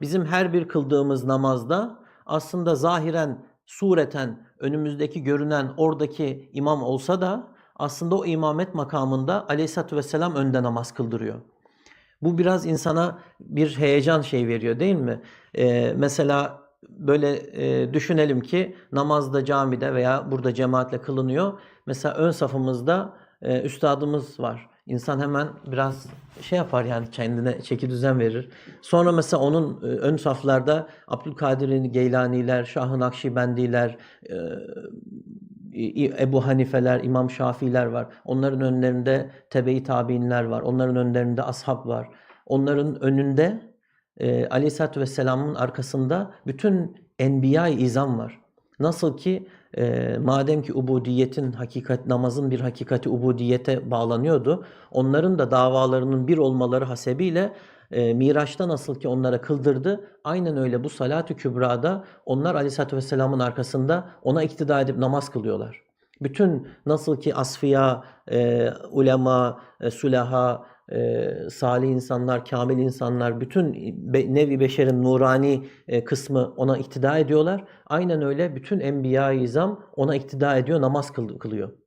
Bizim her bir kıldığımız namazda aslında zahiren, sureten önümüzdeki görünen oradaki imam olsa da aslında o imamet makamında aleyhissalatü vesselam önde namaz kıldırıyor. Bu biraz insana bir heyecan şey veriyor değil mi? Ee, mesela böyle e, düşünelim ki namazda camide veya burada cemaatle kılınıyor. Mesela ön safımızda e, üstadımız var. İnsan hemen biraz şey yapar yani kendine çeki düzen verir. Sonra mesela onun e, ön saflarda Abdülkadir Geylaniler, Şah-ı Nakşibendiler, e, Ebu Hanifeler, İmam Şafiiler var. Onların önlerinde tebe-i tabiinler var. Onların önlerinde ashab var. Onların önünde e, Aleyhisselatü Vesselam'ın arkasında bütün Enbiya-i İzam var. Nasıl ki e, madem ki ubudiyetin hakikat namazın bir hakikati ubudiyete bağlanıyordu. Onların da davalarının bir olmaları hasebiyle e, Miraç'ta nasıl ki onlara kıldırdı. Aynen öyle bu salat-ı kübrada onlar Aleyhisselatü Vesselam'ın arkasında ona iktida edip namaz kılıyorlar. Bütün nasıl ki asfiya, e, ulema, e, sülaha, e, salih insanlar, kamil insanlar, bütün be, nevi beşerin nurani e, kısmı ona iktida ediyorlar. Aynen öyle bütün enbiya-i izam ona iktida ediyor, namaz kıl- kılıyor.